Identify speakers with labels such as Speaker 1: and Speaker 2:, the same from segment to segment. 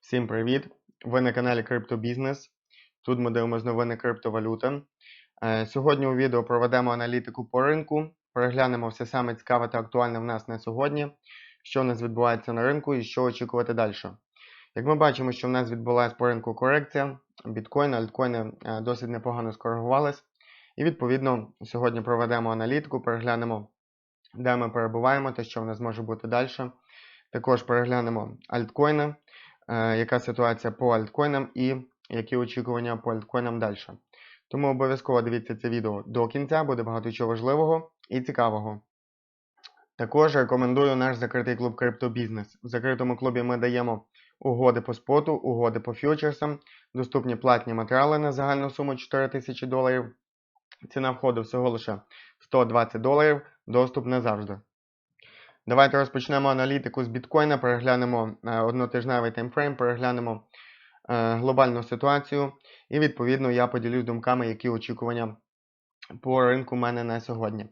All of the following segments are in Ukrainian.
Speaker 1: Всім привіт! Ви на каналі Криптобізнес. Тут ми дивимося новини криптовалюти. Е, Сьогодні у відео проведемо аналітику по ринку, переглянемо все саме цікаве та актуальне в нас на сьогодні, що у нас відбувається на ринку і що очікувати далі. Як ми бачимо, що в нас відбулася по ринку корекція, біткоїни, альткоїни е, досить непогано скоригувались. І відповідно сьогодні проведемо аналітику, переглянемо, де ми перебуваємо та що в нас може бути далі. Також переглянемо альткоїни, яка ситуація по альткоїнам і які очікування по альткоїнам далі. Тому обов'язково дивіться це відео до кінця, буде багато чого важливого і цікавого. Також рекомендую наш закритий клуб Криптобізнес. В закритому клубі ми даємо угоди по споту, угоди по фьючерсам, доступні платні матеріали на загальну суму 4000 доларів. Ціна входу всього лише 120 доларів, доступ не завжди. Давайте розпочнемо аналітику з біткоїна, переглянемо е, однотижневий таймфрейм, переглянемо е, глобальну ситуацію. І відповідно я поділюсь думками, які очікування по ринку в мене на сьогодні.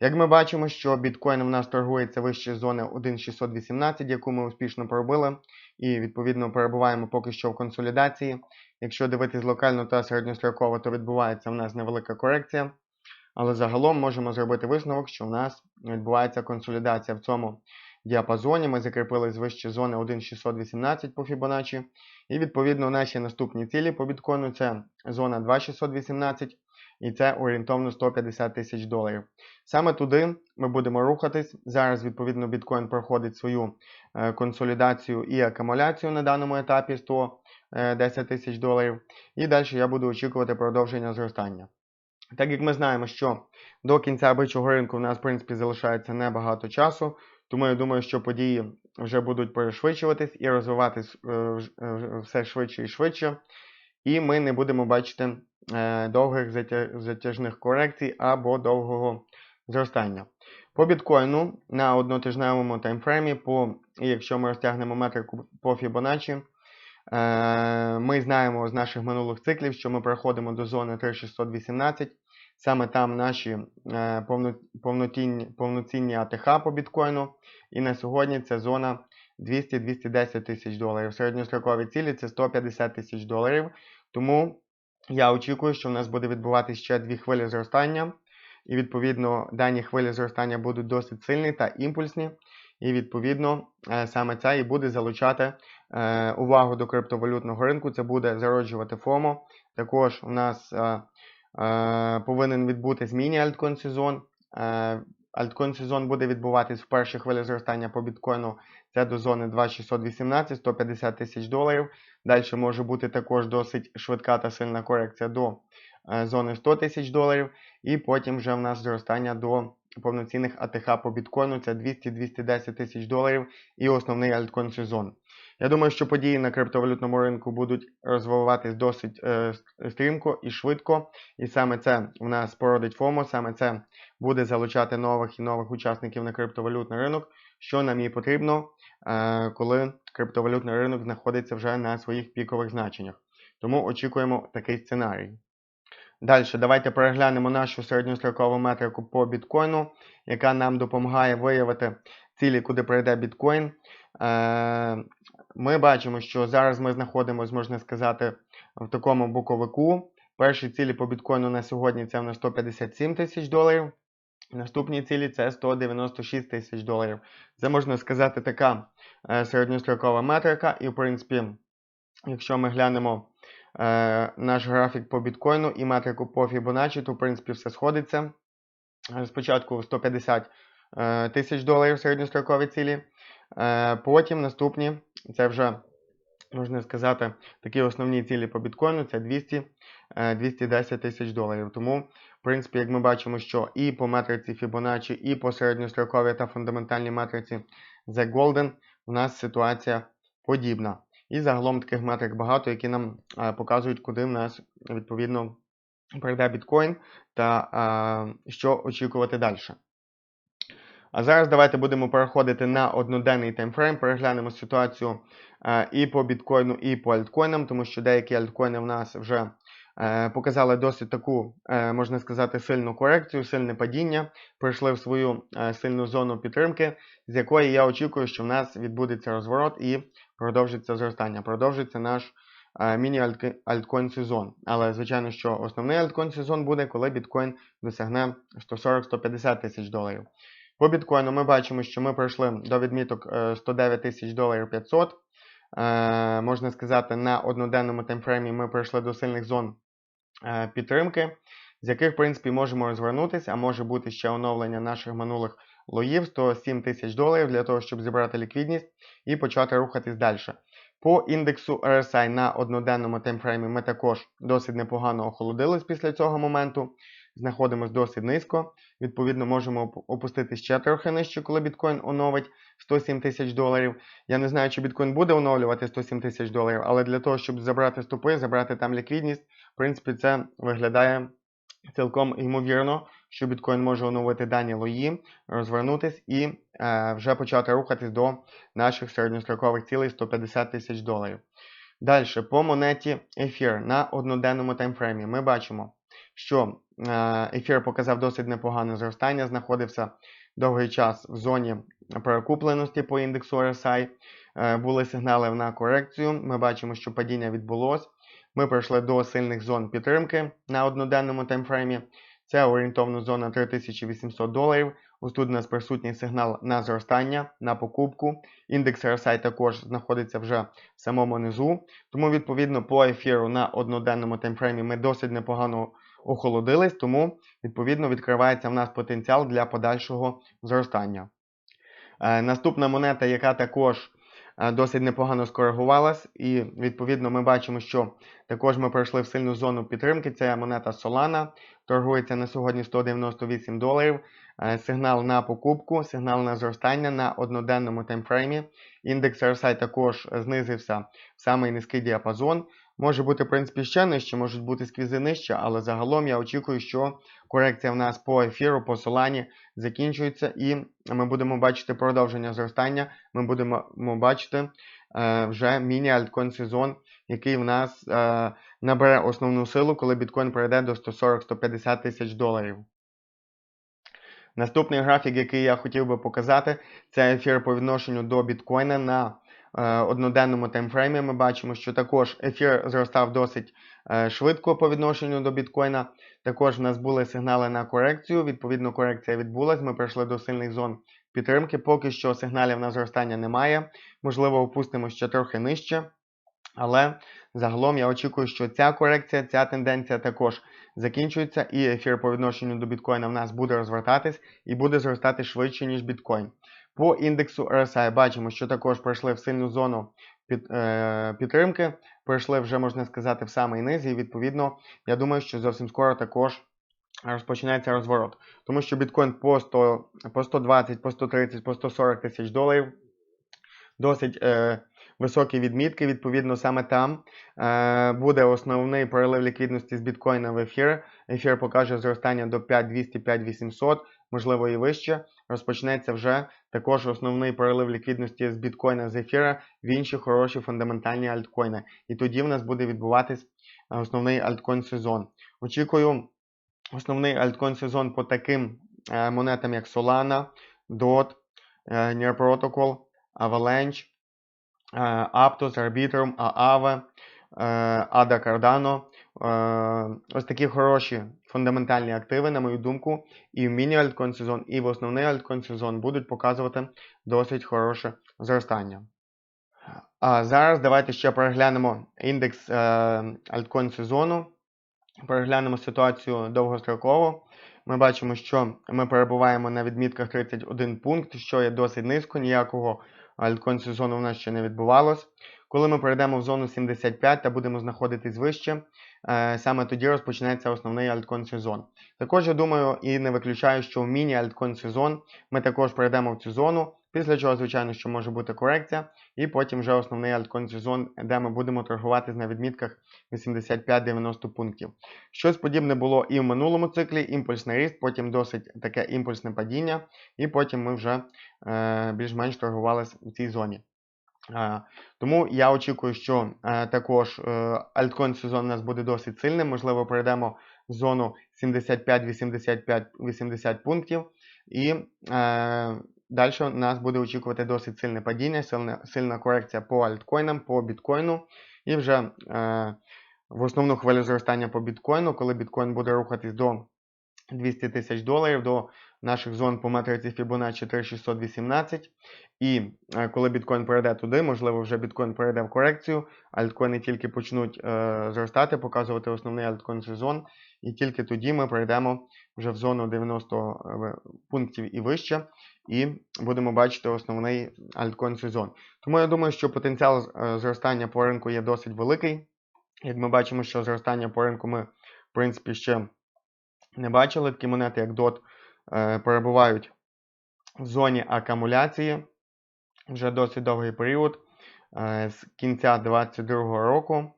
Speaker 1: Як ми бачимо, що біткоін в нас торгується вище зони 1,618, яку ми успішно пробили, і відповідно перебуваємо поки що в консолідації. Якщо дивитись локально та середньостроково, то відбувається в нас невелика корекція. Але загалом можемо зробити висновок, що в нас відбувається консолідація в цьому діапазоні. Ми закріпились вище зони 1,618 по Fibonacci. І відповідно наші наступні цілі по біткоїну це зона 2,618 і це орієнтовно 150 тисяч доларів. Саме туди ми будемо рухатись. Зараз, відповідно, біткоін проходить свою е, консолідацію і акумуляцію на даному етапі 110 тисяч доларів. І далі я буду очікувати продовження зростання. Так як ми знаємо, що до кінця бичого ринку в нас, в принципі, залишається небагато часу, тому я думаю, що події вже будуть перешвидшуватись і розвиватись е, все швидше і швидше. І ми не будемо бачити е, довгих затяжних корекцій або довгого зростання. По біткоїну на однотижневому таймфреймі, по, якщо ми розтягнемо метрику по Fibonacci, е, ми знаємо з наших минулих циклів, що ми проходимо до зони 3618. Саме там наші е, повноцінні, АТХ по біткоїну. І на сьогодні це зона 200-210 тисяч доларів. Середньострокові цілі це 150 тисяч доларів. Тому я очікую, що в нас буде відбуватися ще дві хвилі зростання. І, відповідно, дані хвилі зростання будуть досить сильні та імпульсні. І, відповідно, е, саме це і буде залучати е, увагу до криптовалютного ринку. Це буде зароджувати ФОМО. Також у нас повинен відбутись міні-альткоін сезон. Е, альткоін сезон буде відбуватись в першій хвилі зростання по біткоїну. Це до зони 2618, 150 тисяч доларів. Далі може бути також досить швидка та сильна корекція до е, зони 100 тисяч доларів. І потім вже в нас зростання до повноцінних АТХ по біткоїну. Це 200-210 тисяч доларів і основний альткоін сезон. Я думаю, що події на криптовалютному ринку будуть розвиватись досить е, стрімко і швидко. І саме це в нас породить ФОМО, саме це буде залучати нових і нових учасників на криптовалютний ринок, що нам і потрібно, е, коли криптовалютний ринок знаходиться вже на своїх пікових значеннях. Тому очікуємо такий сценарій. Далі, давайте переглянемо нашу середньострокову метрику по біткоїну, яка нам допомагає виявити цілі, куди прийде біткоін. Е, ми бачимо, що зараз ми знаходимося, можна сказати, в такому боковику. Перші цілі по біткоїну на сьогодні це на 157 тисяч доларів. Наступні цілі це 196 тисяч доларів. Це можна сказати така е, середньострокова метрика. І, в принципі, якщо ми глянемо е, наш графік по біткоїну і метрику по Fibonacci, то в принципі все сходиться. Спочатку 150 е, тисяч доларів середньострокові цілі. Е, потім наступні, це вже, можна сказати, такі основні цілі по біткоїну це 200-210 е, тисяч доларів. Тому, в принципі, як ми бачимо, що і по метриці Fibonacci, і по середньостроковій та фундаментальній метриці The Golden у нас ситуація подібна. І загалом таких метрик багато, які нам е, показують, куди в нас відповідно прийде біткоін та що очікувати далі. А зараз давайте будемо переходити на одноденний таймфрейм, переглянемо ситуацію е, і по біткоїну, і по альткоїнам, тому що деякі альткоїни в нас вже е, показали досить таку, е, можна сказати, сильну корекцію, сильне падіння, прийшли в свою сильну зону підтримки, з якої я очікую, що в нас відбудеться розворот, і, продовжиться зростання, продовжиться наш е, міні-альткоін сезон. Але, звичайно, що основний альткоін сезон буде, коли біткоін досягне 140-150 тисяч доларів. По біткоїну ми бачимо, що ми пройшли до відміток е, 109 тисяч доларів 500. Е, можна сказати, на одноденному таймфреймі ми пройшли до сильних зон е, підтримки, з яких, в принципі, можемо розвернутися, а може бути ще оновлення наших минулих лоїв 107 тисяч доларів для того, щоб зібрати ліквідність і почати рухатись далі. По індексу RSI на одноденному таймфреймі ми також досить непогано охолодились після цього моменту. Знаходимось досить низько. Відповідно, можемо опустити ще трохи нижче, коли біткоін оновить 107 тисяч доларів. Я не знаю, чи біткоін буде оновлювати 107 тисяч доларів, але для того, щоб забрати стопи, забрати там ліквідність, в принципі, це виглядає цілком ймовірно, що біткоін може оновити дані лої, розвернутись і е, вже почати рухатись до наших середньострокових цілей 150 тисяч доларів. Далі, по монеті ефір на одноденному таймфреймі ми бачимо, що е, ефір показав досить непогане зростання, знаходився довгий час в зоні перекупленості по індексу RSI. Е, були сигнали на корекцію. Ми бачимо, що падіння відбулось. Ми пройшли до сильних зон підтримки на одноденному таймфреймі. Це орієнтовна зона 3800 доларів. Ось тут у нас присутній сигнал на зростання, на покупку. Індекс RSI також знаходиться вже в самому низу. Тому, відповідно, по ефіру на одноденному таймфреймі ми досить непогано охолодились, тому, відповідно, відкривається в нас потенціал для подальшого зростання. Е, наступна монета, яка також досить непогано скоригувалась, і відповідно ми бачимо, що також ми пройшли в сильну зону підтримки. Це монета Solana, торгується на сьогодні 198 доларів. Е, сигнал на покупку, сигнал на зростання на одноденному таймфреймі. Індекс RSI також знизився в самий низький діапазон. Може бути, в принципі, ще нижче, можуть бути сквізи нижче, але загалом я очікую, що корекція в нас по ефіру, по солані закінчується, і ми будемо бачити продовження зростання. Ми будемо бачити е, вже міні-альткоін сезон, який в нас е, набере основну силу, коли біткоін пройде до 140-150 тисяч доларів. Наступний графік, який я хотів би показати, це ефір по відношенню до біткоїна на одноденному таймфреймі. Ми бачимо, що також ефір зростав досить е, швидко по відношенню до біткоїна. Також в нас були сигнали на корекцію. Відповідно, корекція відбулась. Ми прийшли до сильних зон підтримки. Поки що сигналів на зростання немає. Можливо, опустимо ще трохи нижче. Але загалом я очікую, що ця корекція, ця тенденція також закінчується, і ефір по відношенню до біткоїна в нас буде розвертатись і буде зростати швидше, ніж біткоін. По індексу RSI бачимо, що також пройшли в сильну зону під, е, підтримки, пройшли вже, можна сказати, в самий низ, і відповідно, я думаю, що зовсім скоро також. Розпочинається розворот, тому що біткоін по 100, по 120, по 130, по 140 тисяч доларів досить е, високі відмітки. Відповідно, саме там е, буде основний перелив ліквідності з біткоїна в ефір. Ефір покаже зростання до 5200-5800, можливо і вище. Розпочнеться вже також основний перелив ліквідності з біткоїна з ефіра в інші хороші фундаментальні альткоїни. І тоді в нас буде відбуватись основний альткоін сезон. Очікую основний альткоін сезон по таким е, монетам, як Solana, DOT, е, Near Protocol, Avalanche. Aptos, Arbitrum, Aave, Ada Cardano. Ось такі хороші фундаментальні активи, на мою думку, і в міні-альткоін сезон, і в основний альткоін сезон будуть показувати досить хороше зростання. А Зараз давайте ще переглянемо індекс альткоін сезону. Переглянемо ситуацію довгостроково. Ми бачимо, що ми перебуваємо на відмітках 31 пункт, що є досить низько, ніякого альткоін сезону в нас ще не відбувалось. Коли ми перейдемо в зону 75 та будемо знаходитись вище, е, саме тоді розпочнеться основний альткоін сезон. Також я думаю і не виключаю, що в міні-альткоін сезон ми також перейдемо в цю зону. Після чого, звичайно, що може бути корекція, і потім вже основний альткоін сезон, де ми будемо торгувати на відмітках 85-90 пунктів. Щось подібне було і в минулому циклі, імпульсний ріст, потім досить таке імпульсне падіння, і потім ми вже е, більш-менш торгувалися в цій зоні. Е, тому я очікую, що е, також е, альткоін сезон у нас буде досить сильним. Можливо, пройдемо в зону 75-85-80 пунктів. І далі нас буде очікувати досить сильне падіння, сильна, сильна корекція по альткоїнам, по біткоїну. І вже е, в основну хвилю зростання по біткоїну, коли біткоін буде рухатись до 200 тисяч доларів, до наших зон по матриці Fibonacci 3618. І е, коли біткоін перейде туди, можливо, вже біткоін перейде в корекцію, альткоїни тільки почнуть е, зростати, показувати основний альткоін сезон. І тільки тоді ми прийдемо вже в зону 90 е, пунктів і вище, і будемо бачити основний альткоін сезон. Тому я думаю, що потенціал е, зростання по ринку є досить великий. Як ми бачимо, що зростання по ринку ми, в принципі, ще не бачили. Такі монети, як DOT, е, перебувають в зоні акумуляції вже досить довгий період е, з кінця 2022 року.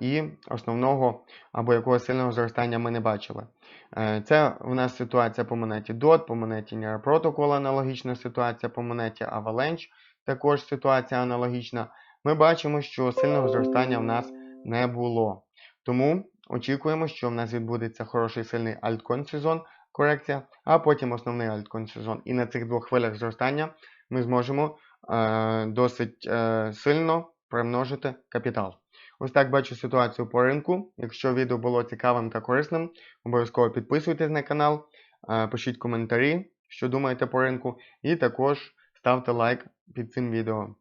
Speaker 1: І основного або якогось сильного зростання ми не бачили. Е, Це в нас ситуація по монеті DOT, по монеті Near Protocol аналогічна ситуація, по монеті Avalanche також ситуація аналогічна. Ми бачимо, що сильного зростання в нас не було. Тому очікуємо, що в нас відбудеться хороший сильний альткоін сезон, корекція, а потім основний альткоін сезон. І на цих двох хвилях зростання ми зможемо е, досить е, сильно примножити капітал. Ось так бачу ситуацію по ринку. Якщо відео було цікавим та корисним, обов'язково підписуйтесь на канал, е, пишіть коментарі, що думаєте по ринку, і також ставте лайк під цим відео.